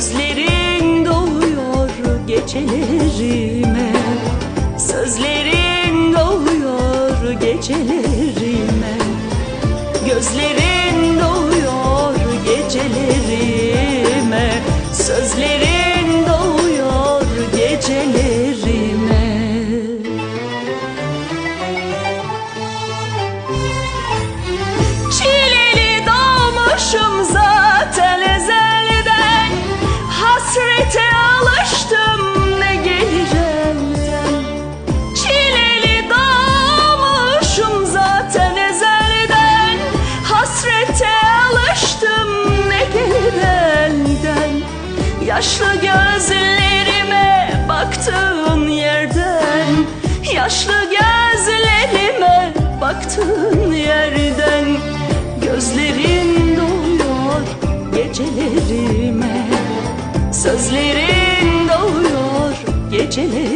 Gözlerin doluyor gecelerime. Sözlerin doluyor gecelerime. Gözlerin doluyor gecelerime. Sözlerin Hasrete alıştım ne gelir elden? Yaşlı gözlerime baktığın yerden. Yaşlı gözlerime baktığın yerden. Gözlerin doluyor gecelerime. Sözlerin doluyor gecelerime